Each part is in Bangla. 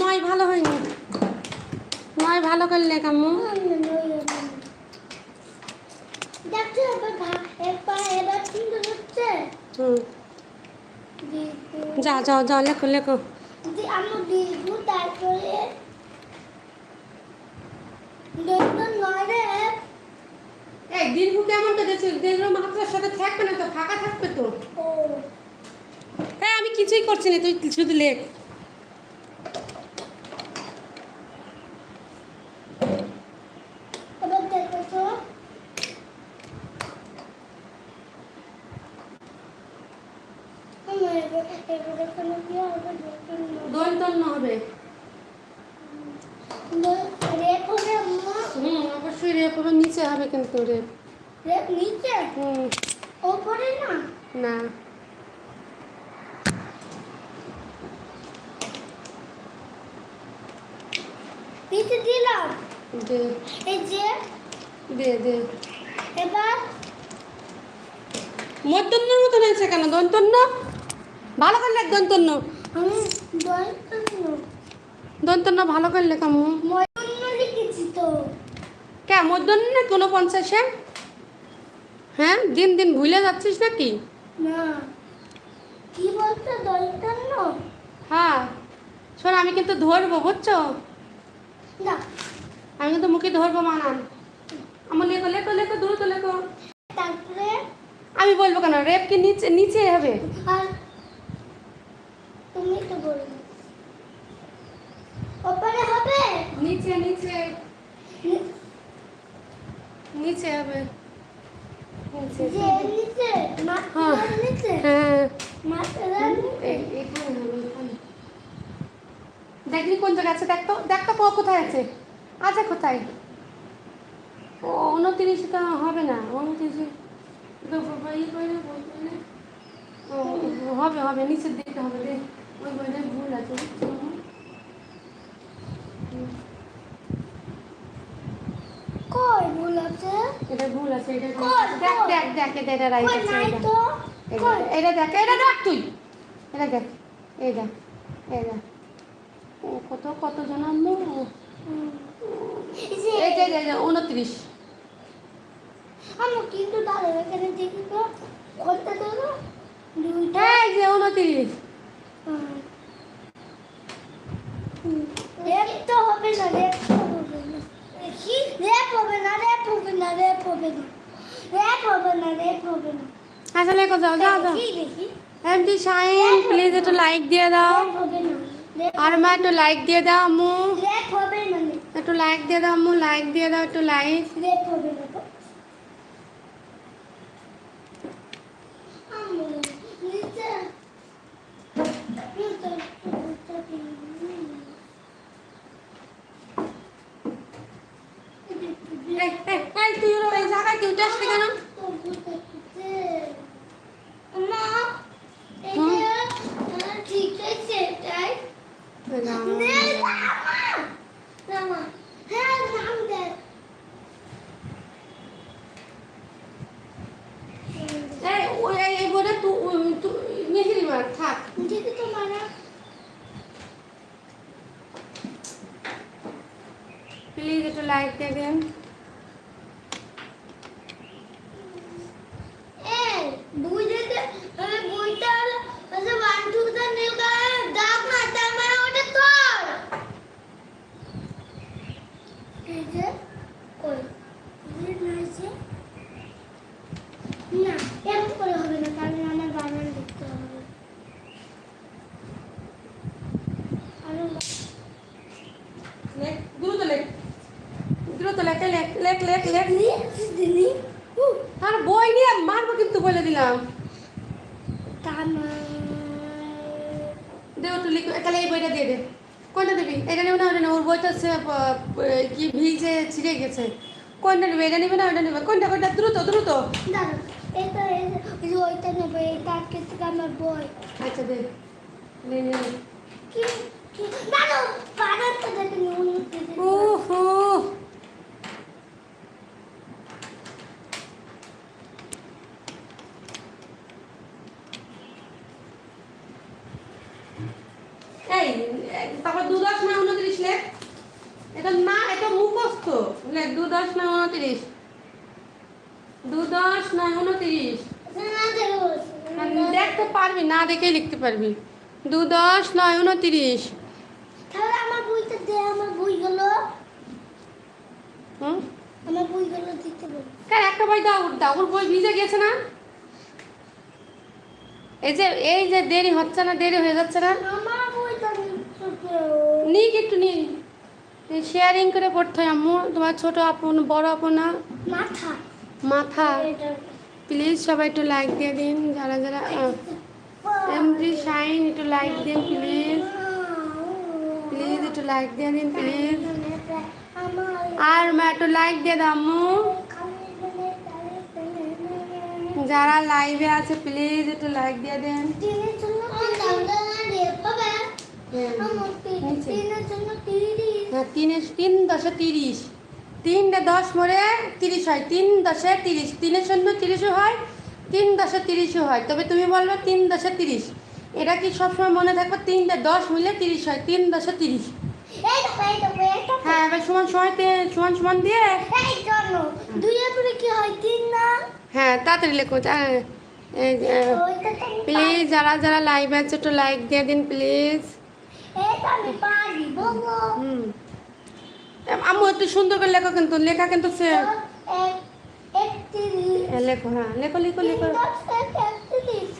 নয় ভালো হয়নি। নয় ভালো করলে কামু যা যাও যাও লেখো লেখো। তারপরে এই দীর্ঘ কেমন কেটেছে দীর্ঘ মাত্রার সাথে থাকবে না তো ফাঁকা থাকবে তো? হ্যাঁ আমি কিছুই করছি না তুই শুধু লেখ এবার দেখো তো আমার এবার এবার এখানে কি হবে তন্ন হবে। হুম অবশ্যই রেপ হবে নিচে হবে কিন্তু রেপ। রেপ নিচে? হুম। ওপরে না? না। নিচে দিলাম। দে। এই যে। দে দে। এবার? মধ্যন্নর মতন হয়েছে কেন? দন্তন্য ভালো করে লেখ দন্তন্য আমি দর্শন দন্তন্য ভালো করে লেখ আম্মু ময়ূর কে মধ্যন্ন না কোনো পঞ্চাশে? হ্যাঁ দিন দিন ভুলে যাচ্ছিস নাকি? না কি বলছো দর্শন হ্যাঁ শোন আমি কিন্তু ধরবো বুঝছ? না। আমি কিন্তু মুখে ধরবো মানান আমার লেখো লেখো লেখো দ্রুত লেখো। তারপরে? আমি বলব কেন রেপ কি নিচে নিচে হবে? আর তুমি তো বলবে ওপরে হবে নিচে নিচে নি- নিচে হবে নিচে যে নিচে মাথার হ্যাঁ। নিচে হ্যাঁ মাথার নিচে এই- এখানে হবে এখানে দেখলি কোন জায়গায় আছে দেখ তো দেখ তো ক- কোথায় আছে? আছে কোথায়? ও উনত্রিশে তো হবে না উনত্রিশে হবে হবে নিচের দিকে হবে রে ওই বইটা ভুল আছে? কই ভুল আছে? এটা ভুল আছে এটা দেখ? দেখ দেখ এটা এটা রাইট আছে এটা। এটা- দেখ এটা দেখ তুই। এটা দেখ এই দেখ এই দেখ। কত কত জন আম্মু এই যে এই যে উনত্রিশ। আমি কিন্তু দাঁড়া এখানে দেখি তো কোনটা দেবো দুইটা। এই যে উনত্রিশ। হুম। হুম। তো হবে না হবে না। রেপ হবে না হবে না হবে না। রেপ হবে না রেপ হবে না। আচ্ছা লেখো যাও যাও এমডি শাইন প্লিজ একটু লাইক দিয়ে দাও। হবে না। আর মা একটু লাইক দিয়ে দাও আম্মু। রেপ একটু লাইক দিয়ে দাও আম্মু লাইক দিয়ে দাও একটু লাইক রেপ হবে না তো আম্মু নিচে নিচে এই এই এই তুই ওরা এই জায়গায় তুই উঠে আসলি কেন মা এই হুম? যে আহ, ঠিক আছে এটাই না, নে, না, মা। না, মা। হ্যাঁ, নাম দে। এই ওই এই এই বলে তুই তুই মেহেরি মার থাক দেখি তো মারা প্লিজ একটু লাইক দিয়ে দেন এই বুঝে দে তাহলে বইটা হলো আচ্ছা ওয়ান টু দা নীল কালার দাগ না তার মানে ওটা তোর এই যে কই এই না আছে না এরকম করে হবে না কারণ আমার বানান লিখতে হবে আরও লেখ দ্রুত লেখ দ্রুত লেখ লেখ লেখ লেখ লেখ লিখছি আর বই নিয়ে মারবো কিন্তু বলে দিলাম। কামাই দে একটু লিখ তাহলে এই বইটা দিয়ে দে। কোনটা দিবি? এটা নেবে না ওটা নেবে। ওর প- প- কি ভিজে ছিঁড়ে গেছে। কোনটা নেবে? এটা নেবে না ওটা নেবে? কোনটা কোনটা? দ্রুত দ্রুত। এটা ওইটা নেব এইটা আজকে থেকে আমার বই। আচ্ছা দে। নে নে নে। কি কি? দাঁড়ো পাড়াতে দেখে নুন এই তারপর দুধ আছে এটা না এটা মুখস্থ। লে দু দশ নয় উনত্রিশ। দু দশ নয় উনত্রিশ দেখতে পারবি না দেখেই লিখতে পারবি। দু দশ নয় উনত্রিশ। তাহলে আমার বইটা দে আমার বইগুলো। হুম? আমার বইগুলো দিতে বল। কেন একটা বই দাও দাও। ওর বই ভিজে গেছে না? এই যে এই যে দেরি হচ্ছে না দেরি হয়ে যাচ্ছে না? আমার নিতে নিক একটু নিন শেয়ারিং করে পড়তে হয় আম্মু। তোমার ছোট আপন বড় আপনা মাথা। মাথা। প্লিজ সবাই একটু লাইক দিয়ে দিন। যারা যারা এমডি শাইন একটু লাইক দিন প্লিজ প্লিজ একটু লাইক দিয়ে দিন প্লিজ আর মা একটু লাইক দিয়ে দাও আম্মু। যারা লাইভে আছে প্লিজ একটু লাইক দিয়ে দেন তিনের জন্য আমার নিচে। তিনের জন্য তিরিশ হ্যাঁ। তিনে তিন দশে তিরিশ। তিনটে দশ মরে তিরিশ হয়। তিন দশে তিরিশ। তিনের শূন্য তিরিশও হয় তিন দশে তিরিশও হয়। তবে তুমি বলবে তিন দশে তিরিশ। এটা কি সবসময় মনে থাকবে? তিনটে দশ মিলে তিরিশ হয়। তিন দশে তিরিশ। হ্যাঁ এবার সমান সময় সমান সমান দিয়ে। দুইয়ের পরে কি হয়? তিন না? হ্যাঁ তাড়াতাড়ি লেখো। প্লিজ যারা যারা লাইভ আছে একটু লাইক দিয়ে দিন প্লিজ আম্মু একটু সুন্দর করে লেখো কিন্তু লেখা কিন্তু সে লেখো হ্যাঁ লেখো লেখো লেখো।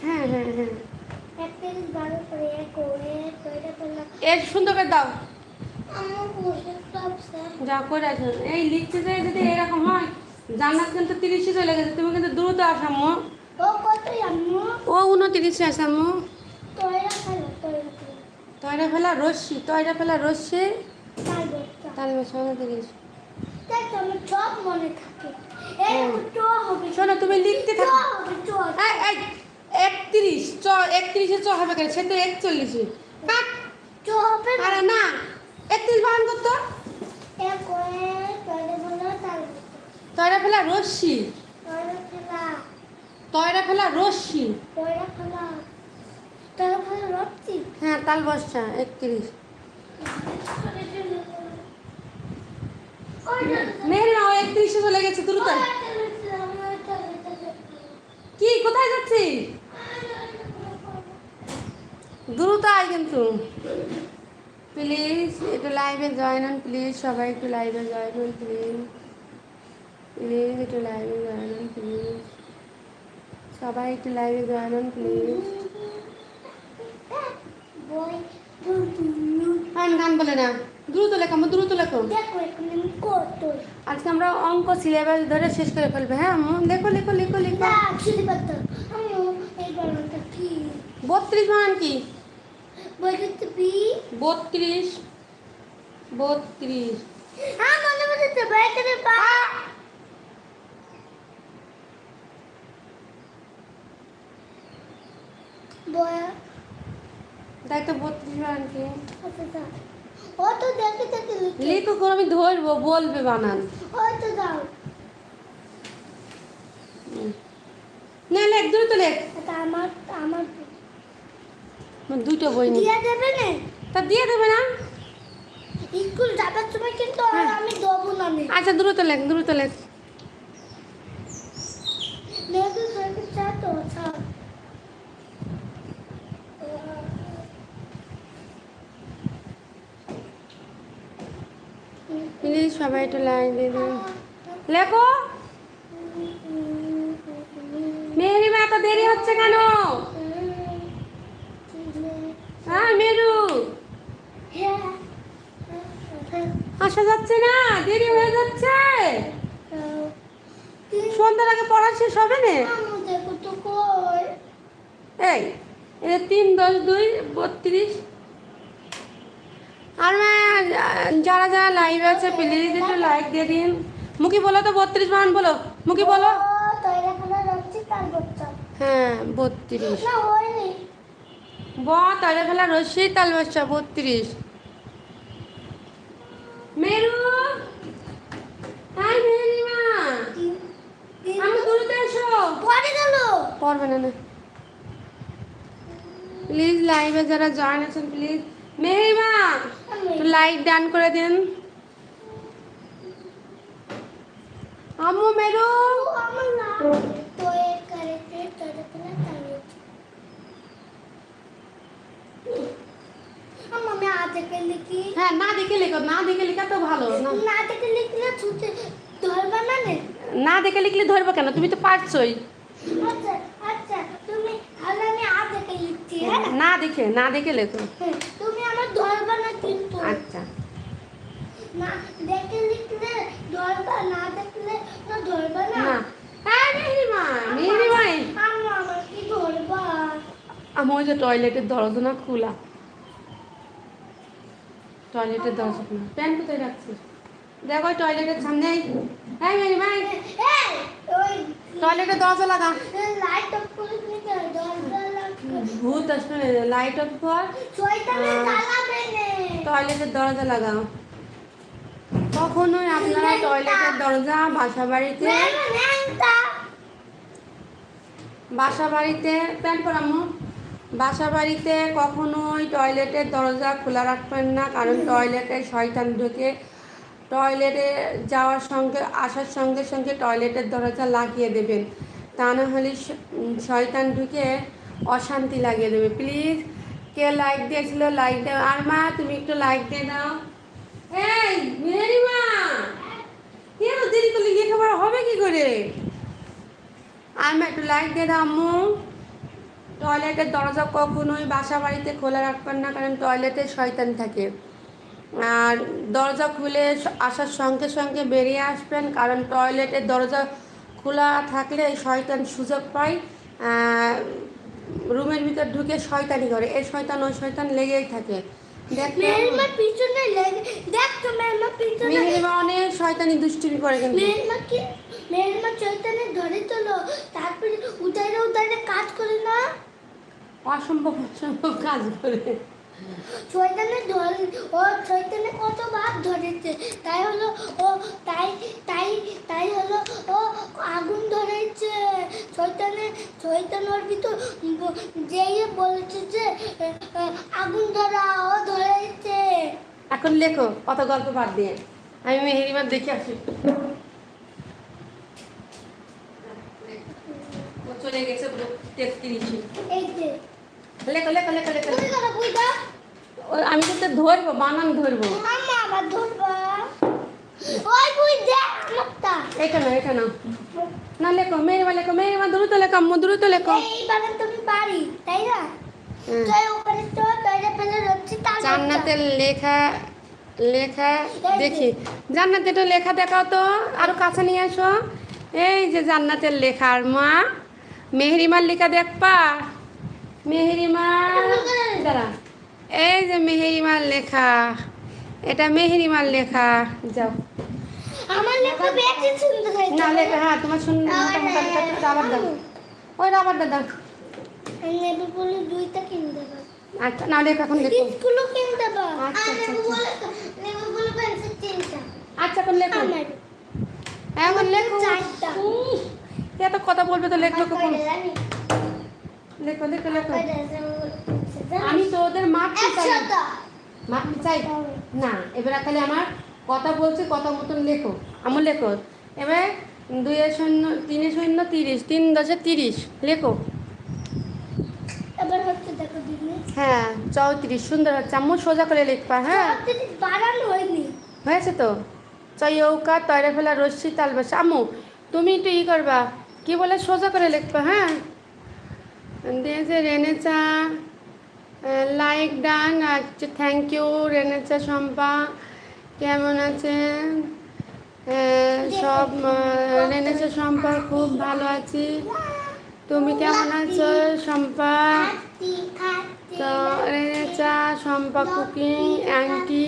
হ্যাঁ হ্যাঁ হ্যাঁ। এর সুন্দর করে দাও। যা করে আছে এই লিখতে যাই যদি এরকম হয় জান্নাত কিন্তু তিরিশে চলে গেছে। তুমি কিন্তু দ্রুত আসামো ও উনতিরিশে আসামো তয়রা ফেলা রশ্মি তয়রা ফেলা রশ্মি। আমার মনে থাকে। শোনো তুমি লিখতে থাকো। একত্রিশ চ একত্রিশে চ হবে কেন? সে তো একচল্লিশে। আরে না একত্রিশ বারণ করতো? তয়রা ফেলা রশ্মি। তয়রা ফেলা। রশ্মি। তয়রা রক্তি হ্যাঁ তাল বসা একত্রিশ। মেহের মা একত্রিশে চলে গেছে দ্রুত কি, কোথায় যাচ্ছি দ্রুত আয় কিন্তু। প্লিজ, একটু লাইভে জয়েন হন, প্লিজ, সবাই একটু লাইভে জয়েন হন, প্লিজ। প্লিজ, একটু লাইভে জয়েন হন, প্লিজ। সবাই একটু লাইভে জয়েন হন, প্লিজ। বই গান গান বলে না দ্রুত লেখো আমার দ্রুত লেখো। আজকে আমরা অঙ্ক সিলেবাস ধরে শেষ করে ফেলবে। হ্যাঁ? লেখো লেখো লেখো লেখো। বত্রিশ মান কি? বত্রিশ বত্রিশ। হ্যাঁ বয়া তাই তো বত্রিশ কি আচ্ছা ও তো দেখে দেখে লিখে করে আমি ধরবো বলবে বানান। ও তো দাও। না লেখ দ্রুত লেখ। এটা আমার আমার দুটো বই দিয়া দেবে না? তা দিয়ে দেবে না? স্কুল যাবার সময় কিন্তু হ্যাঁ। আমি দেবো না আচ্ছা দ্রুত লেখ দ্রুত লেখ মেয়েদের সাথে চা তো ছাড় প্লিজ সবাই একটু লাইন দিয়ে দিন। লেখো। মেরি মা, এত দেরি হচ্ছে কেন? হ্যাঁ মেরু। আসা যাচ্ছে না, দেরি হয়ে যাচ্ছে। সন্ধ্যার আগে পড়া শেষ হবে না? এই তিন দশ দুই, বত্রিশ। আর যারা যারা লাইভ আছে প্লিজ একটু লাইক দিয়ে দিন। মুখি বলো তো বত্রিশ মান বলো। মুখি বলো। হ্যাঁ বত্রিশ। ব তালে ফেলা রশ্মি তাল বাচ্চা বত্রিশ। মেরু। হাই মেরিমা তিন তিন আমি দ্রুত এসো। পরে গেল। পড়বে না প্লিজ লাইভে যারা জয়েন আছেন প্লিজ মেহিমা লাইক ডান করে দিন। আম্মু মেরু। হ্যাঁ না দেখে লেখো না দেখে লেখা তো ভালো না। থেকে লিখলে ধরবা না না দেখে লিখলে ধরবো কেন? তুমি তো পারছোই। আচ্ছা আচ্ছা তুমি তাহলে আমি আজ কে লিখছি হ্যাঁ? না দেখে না দেখে লেখো হ্যাঁ, তুমি আমার ধরবা না কিন্তু আচ্ছা না দেখে লিখলে ধরবা না দেখলে না ধরবা না। হ্যাঁ আমার ওই যে টয়লেটের দরজা না খোলা। টয়লেটের দরজা খোলা। প্যান্ট কোথায় রাখছিস? দেখো ওই টয়লেটের সামনে হ্যাঁ ওই টয়লেটের দরজা লাগা। লাইট অফ করে ভূত আসবে লাইট অফ কর। টয়লেটের দরজা লাগাও। কখনোই আপনারা টয়লেটের দরজা বাসা বাড়িতে বাসা বাড়িতে প্যান্ট পরামো। বাসা বাড়িতে কখনোই টয়লেটের দরজা খোলা রাখবেন না কারণ টয়লেটে শয়তান ঢুকে। টয়লেটে যাওয়ার সঙ্গে আসার সঙ্গে সঙ্গে টয়লেটের দরজা লাগিয়ে দেবেন। তা না হলে শয়তান ঢুকে অশান্তি লাগিয়ে দেবে। প্লিজ কে লাইক দিয়েছিল লাইক দাও। আর মা তুমি একটু লাইক দিয়ে দাও। এই মেরি মা কেন দেরি করলে? লেখাপড়া হবে কি করে? আর মা একটু লাইক দিয়ে আম্মু। টয়লেটের দরজা কখনোই বাসা বাড়িতে খোলা রাখবেন না, কারণ টয়লেটে শয়তান থাকে। আর দরজা খুলে আসার সঙ্গে সঙ্গে বেরিয়ে আসবেন, কারণ টয়লেটের দরজা খোলা থাকলে শয়তান সুযোগ পায়। রুমের ভিতর ঢুকে শয়তানি করে। এই শয়তান, ওই শয়তান লেগেই থাকে। মেলমা পিছনে দেখ তো মেলমা পিছনে মেহেরিমা অনেক শয়তানি দুষ্টুমি করে কিন্তু। মেলমা কি মেহেরমা চৈতন্য ধরে তোলো। তারপরে উদারে উদারে কাজ করে না? অসম্ভব অসম্ভব কাজ করে। চৈতন্য ধর ও চৈতন্য কতবার ধরেছে? তাই হলো ও তাই তাই তাই হলো ও আগুন ধরেছে। চৈতন্য চৈতন্যর ভিতর যেই বলেছে যে এ, এ, আগুন ধরা ও ধরেছে। এখন লেখো কত গল্প বাদ দিয়ে। আমি মেহেরিমার দেখে আসি। চলে গেছে লেখো লেখো লেখো লেখো। আমি তো ধরবো বানান ধরবো। না এটা না না লেখো লেখো মেহেরিমা দ্রুত লেখো আম্মু দ্রুত লেখো। তুমি পারি তাই না? তার জান্নাতের লেখা লেখা দেখি। জান্নাতের লেখা দেখাও তো আরও কাছে নিয়ে আসো। এই যে জান্নাতের লেখা আর মা মেহরিমার লেখা দেখপা মেহরিমা দাঁড়া। এই যে মেহেরিমার লেখা এটা মেহেরিমার লেখা যাও। আমার লেখা বেশি সুন্দর হয়েছে না লেখা হ্যাঁ তোমার সুন্দর রাবার দাও। ওই রাবারটা দাও নেবে বলে দুইটা কিনে দেবো আচ্ছা না লেখা এখন লেখো। স্কুলও কিনে দেবো আচ্ছা, আর আচ্ছা, নেবে বলে নেবে বলে পেন্সিল তিনটা। আচ্ছা এখন লেখো। এখন লেখো। চারটা। এত কথা বলবে তো লেখো কখন? লেখো লেখো লেখো। আমি তো ওদের মারতে চাই। মারতে চাই না এবার খালি আমার কথা বলছি কথা মতন লেখো। আমার লেখো। এবার দুইয়ের শূন্য তিনের শূন্য তিরিশ তিন দশে তিরিশ লেখো। হ্যাঁ চৌত্রিশ সুন্দর হচ্ছে। আম্মু সোজা করে লিখবা হ্যাঁ? হয়েছে তো? চৌকা তয়রা ফেলা রশ্মি তালবাস। আম্মু তুমি একটু ই করবা। কি বলে সোজা করে লিখবা হ্যাঁ? দিয়েছে রেনেচা লাইক ডান আচ্ছা থ্যাংক ইউ রেনেচা শম্পা কেমন আছেন? সব রেনেচা শম্পা খুব ভালো আছি। তুমি কেমন আছো শম্পা তো রেনেচা শম্পা কুকিং আন্টি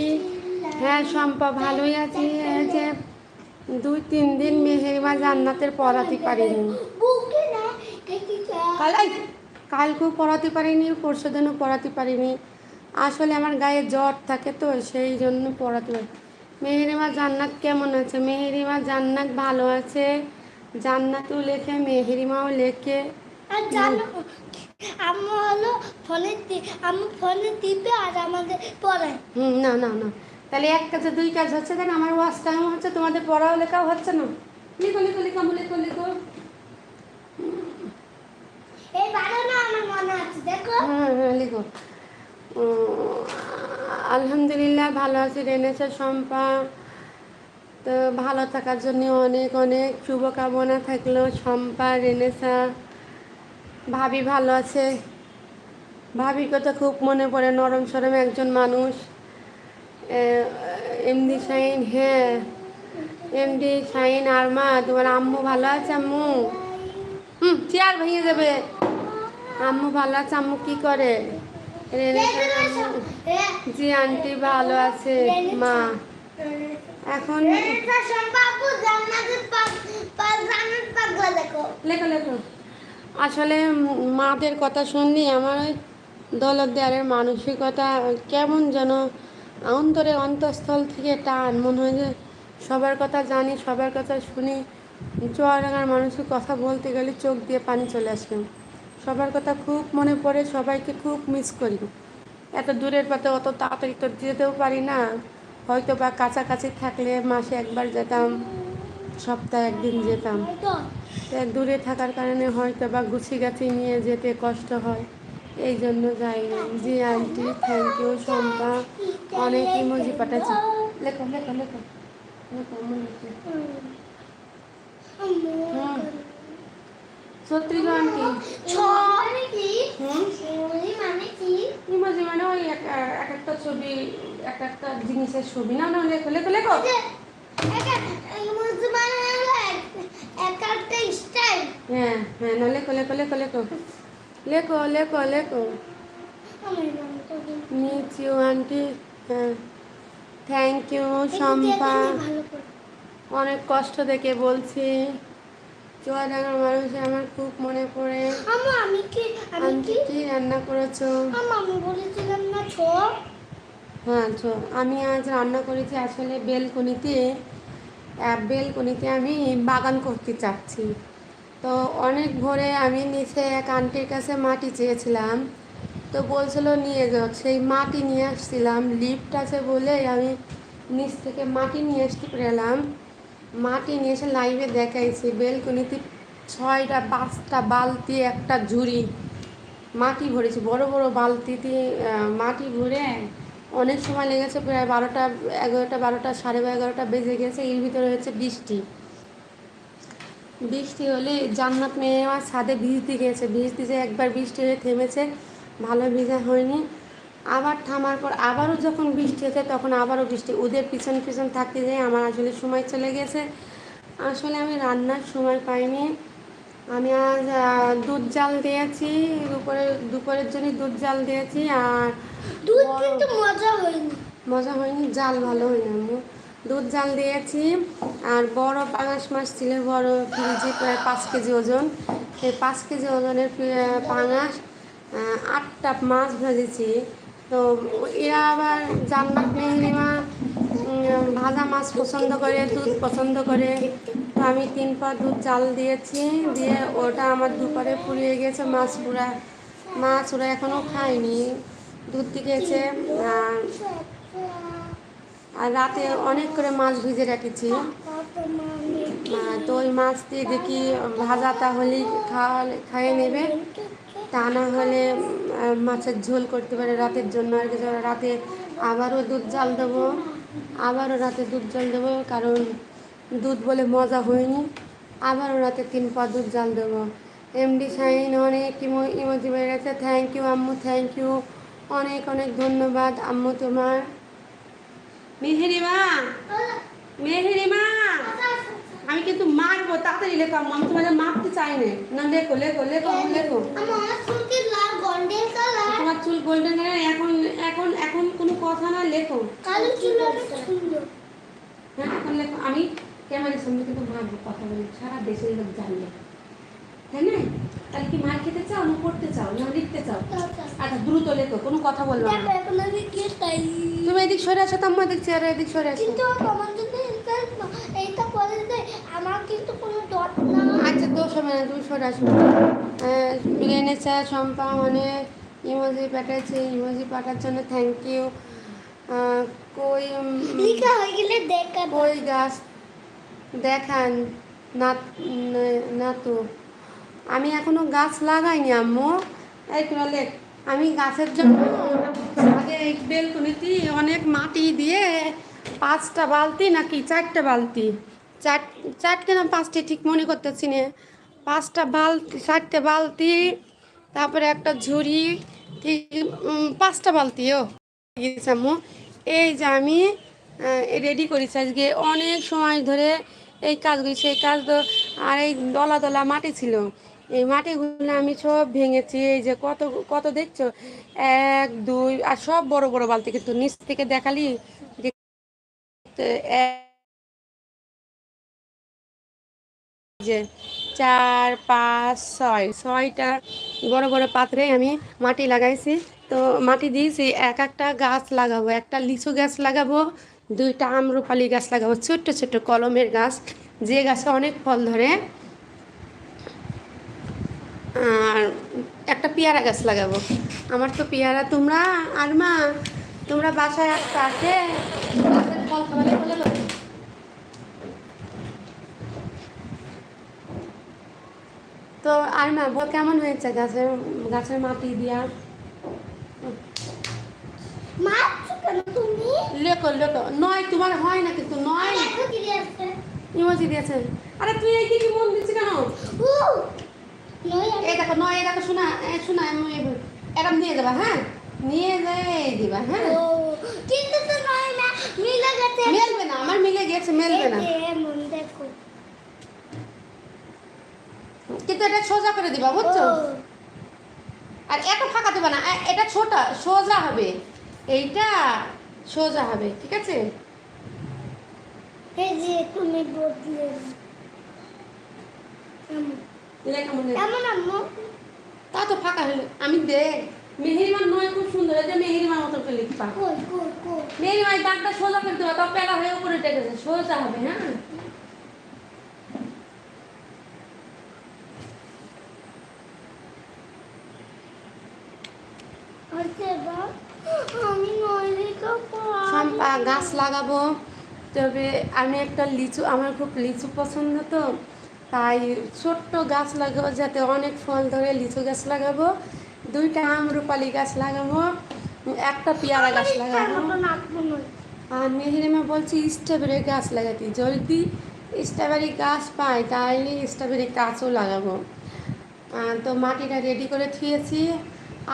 হ্যাঁ শম্পা ভালোই আছি। এই যে দুই তিন দিন মেহেরিমা জান্নাতের পড়াতে পারিনি। বুকে না দেখি কাল এই, কালকেও পড়াতে পারিনি পরশু দিনও পড়াতে পারিনি। আসলে আমার গায়ে জ্বর থাকে তো সেই জন্য পড়াতে পারি মেহেরিমা জান্নাত কেমন আছে? মেহেরিমা জান্নাত ভালো আছে। জান্নাতও লেখে মেহেরিমাও লেখে। আর জানো আম্মু হলো ফোনে আম্মু ফোনে টিপে আর আমাদের পড়ায়। হুম না না না। তাহলে এক কাজে দুই কাজ হচ্ছে আমার ওয়াশ টাইম হচ্ছে তোমাদের পড়াও লেখাও হচ্ছে না। লিখো লিখো লিখো লিখো লিখো এই বানানো আমার মনে আছে দেখো হ্যাঁ হ্যাঁ লিখো। আলহামদুলিল্লাহ ভালো আছি, রেনেসা, শম্পা। তো ভালো থাকার জন্য অনেক অনেক শুভকামনা থাকল, শম্পা, রেনেসা। ভাবি ভালো আছে। ভাবির কথা খুব মনে পড়ে, নরম সরম একজন মানুষ। এমডি শাইন হ্যাঁ। এমডি শাইন আর মা তোমার আম্মু ভালো আছে, আম্মু? হুম, চেয়ার ভেঙে যাবে। আম্মু ভালো আছে? আম্মু কি করে? জি, আন্টি ভালো আছে, মা। এখন আসলে মাদের কথা শুনলি, আমার দৌলত মানসিকতা কেমন যেন অন্তরে অন্তঃস্থল থেকে টান। মনে হয় যে সবার কথা জানি, সবার কথা শুনি, চুয়াডাঙ্গার মানুষের কথা বলতে গেলে চোখ দিয়ে পানি চলে আসে। সবার কথা খুব মনে পড়ে, সবাইকে খুব মিস করি। এত দূরের পথে অত তাড়াতাড়ি তো যেতেও পারি না। হয়তো বা কাছাকাছি থাকলে মাসে একবার যেতাম, সপ্তাহে একদিন যেতাম। দূরে থাকার কারণে হয়তো বা গুছি গাছি নিয়ে যেতে কষ্ট হয়। এই জন্য যাই না। Ji aunty thank you Shampa, অনেক ইমোজি পাঠাচ্ছি। লেখো লেখো লেখো লেখো। তো আন্টি মানে কি? মানে কি? ইমোজি মানে ওই এক এক একটা ছবি এক একটা জিনিসের ছবি। না না লেখো লেখো লেখো। মধ্যে মানে এক- এক একটা স্টাইল। হ্যাঁ হ্যাঁ না লেখো লেখো লেখো লেখো। লেখো লেখো লেখো। মিট ইউ আন্টি হ্যাঁ। Thank you Shampa. অনেক কষ্ট দেখে বলছি। চুয়াডাঙ্গার মানুষে আমার খুব মনে পড়ে। আমি কি আমি কি? রান্না করেছ? আমি বলেছিলাম না ছ। হ্যাঁ চো আমি আজ রান্না করেছি আসলে বেলকনিতে। বেলকনিতে আমি বাগান করতে চাচ্ছি। তো অনেক ভোরে আমি নিচে এক আন্টির কাছে মাটি চেয়েছিলাম। তো বলছিল নিয়ে যাও। সেই মাটি নিয়ে আসছিলাম। লিফট আছে বলে আমি নিচ থেকে মাটি নিয়ে আসতে পেলাম মাটি নিয়ে এসে লাইভে দেখাইছি, বেলকনিতে ছয়টা, পাঁচটা বালতি, একটা ঝুড়ি। মাটি ভরেছি, বড় বড় বালতিতে মাটি ভরে অনেক সময় লেগেছে, প্রায় বারোটা, এগারোটা, বারোটা, সাড়ে এগারোটা বেজে গেছে, এর ভিতরে হচ্ছে বৃষ্টি। বৃষ্টি হলে জান্নাত মেয়ে আমার ছাদে ভিজতে গেছে ভিজতে যে একবার বৃষ্টি হয়ে থেমেছে, ভালো ভিজা হয়নি। আবার থামার পর আবারও যখন বৃষ্টি হয়েছে তখন আবারও বৃষ্টি। ওদের পিছন পিছন থাকতে যাই আমার আসলে সময় চলে গেছে। আসলে আমি রান্নার সময় পাইনি। আমি আজ দুধ জাল দিয়েছি দুপুরে দুপুরের জন্য দুধ জাল দিয়েছি আর দুধ কিন্তু মজা হয়নি। মজা হয়নি জাল ভালো হয়নি আম্মু দুধ জাল দিয়েছি আর বড় পাঙাশ মাছ ছিল বড় ফ্রিজে প্রায় পাঁচ কেজি ওজন। সেই পাঁচ কেজি ওজনের পাঙাশ আটটা মাছ ভেজেছি। তো এরা আবার জান্নাত মেহরিমা ভাজা মাছ পছন্দ করে, দুধ পছন্দ করে। তো আমি তিন পা দুধ চাল দিয়েছি, দিয়ে ওটা আমার দুপারে পুড়িয়ে গেছে, মাছ পুরা, মাছ ওরা এখনও খায়নি, দুধ দিয়েছে। আর রাতে অনেক করে মাছ ভিজে রেখেছি। তো ওই মাছ দিয়ে দেখি ভাজা তাহলে খাওয়া খাইয়ে নেবে। তা না হলে মাছের ঝোল করতে পারে রাতের জন্য। আর কিছু রাতে আবারও দুধ জাল দেবো, আবারও রাতে দুধ জাল দেবো, কারণ দুধ বলে মজা হয়নি। আবারও রাতে তিন পা দুধ জাল দেবো। এমডি সাইন অনেক ইমো, ইমোজি বেড়ে গেছে থ্যাংক ইউ আম্মু থ্যাংক ইউ অনেক অনেক ধন্যবাদ। আম্মু তোমার মেহেরিমা। মেহেরিমা। আমি কিন্তু মারবো তাড়াতাড়ি লেখো আমি তোমাদের মারতে চাই না। না লেখো লেখো লেখো লেখো। তোমার চুল গোল্ডেন এখন এখন এখন কোনো কথা না লেখো। কালো চুল হ্যাঁ এখন লেখো। আমি ক্যামেরার সামনে কিন্তু মারবো কথা বলি সারা দেশের লোক জানবে। তাই না? তাহলে কি মার খেতে চাও না পড়তে চাও না লিখতে চাও? আচ্ছা দ্রুত লেখো কোনো কথা বলব না। এখন আমি কি তাই? তুমি এদিক সরে আসো তো আম্মা দেখছি আর এদিক সরে আসো। কিন্তু তোমার যদি এইটা বলে যে আমার কিন্তু কোনো ডট না। আচ্ছা দোষ হবে না তুমি সরে আসো। এনেছে শম্পা অনেক ইমোজি পাঠাচ্ছে ইমোজি পাঠার জন্য থ্যাংক ইউ কই লিখা হয়ে গেলে দেখা। কই গাছ? দেখান না না তো আমি এখনও গাছ লাগাইনি আম্মু। এই তোরা লেখ আমি গাছের জন্য এই বেলকনিতে, অনেক মাটি দিয়ে পাঁচটা বালতি নাকি চারটা বালতি, চার, চারটে না পাঁচটি ঠিক মনে করতেছি না। পাঁচটা বালতি, চারটে বালতি, তারপরে একটা ঝুড়ি, ঠিক পাঁচটা বালতিও। গেছে এই যে আমি রেডি করেছি আজকে। অনেক সময় ধরে এই কাজ কাজগুলি সেই কাজ তো আর এই দলা দলা মাটি ছিল। এই মাটিগুলো আমি সব ভেঙেছি, এই যে কত কত দেখছ? এক, দুই, আর সব বড় বড় বালতি কিন্তু নিচ থেকে দেখালি যে চার, পাঁচ, ছয়, ছয়টা বড় বড় পাত্রে আমি মাটি লাগাইছি। তো মাটি দিয়েছি, এক একটা গাছ লাগাবো, একটা লিচু গাছ লাগাবো, দুইটা আমরুপালি গাছ লাগাবো, ছোট্ট ছোট্ট কলমের গাছ। যে গাছে অনেক ফল ধরে আর একটা পেয়ারা গাছ লাগাবো। আমার তো পেয়ারা তোমরা আর মা তোমরা বাসায় একটা আছে ফল বলে তো আর মা বল কেমন হয়েছে গাছের গাছের মাটি দিয়া? লেখো লেখো। নয় তোমার হয় না কিন্তু নয়। ইমোজি দিয়েছে। আরে তুই এই কি মন দিচ্ছি কেন? এই দেখো নয় দেখো শোনা শোনা আমি এই- এরম নিয়ে হ্যাঁ? নিয়ে যাই দিবা হ্যাঁ? কিন্তু তো নয় না মিলে গেছে। মেলবে না আমার মিলে গেছে মেলবে না। এই যে, মন দেখো। কিন্তু এটা সোজা করে দিবা বুঝছ? আর এত ফাঁকা দেবা না এটা ছোট সোজা হবে। এইটা সোজা হবে ঠিক আছে? এই যে তুমি বদলে আম্মু। তা তো ফাঁকা হলো। আমি দেখ মেহেরিমার নয় খুব সুন্দর। এই যে মেহেরিমার মতো কই কই দাগটা সোজা দেবা। তাও প্যারা হয়ে উপরে টেকেছে সোজা হবে হ্যাঁ? গাছ লাগাবো। তবে আমি একটা লিচু আমার খুব লিচু পছন্দ তো। তাই ছোট্ট গাছ লাগাবো যাতে অনেক ফল ধরে লিচু গাছ লাগাবো, দুইটা আম আমরুপালি গাছ লাগাবো, একটা পেয়ারা গাছ লাগাবো। আর মেহেরিমা বলছি, স্ট্রবেরি গাছ লাগাতে, যদি স্ট্রবেরি গাছ পাই তাহলে স্ট্রবেরি গাছও লাগাবো। তো মাটিটা রেডি করে থুয়েছি।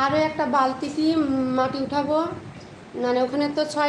আরও একটা বালতি কি মাটি উঠাবো। মানে ওখানে তো ছয়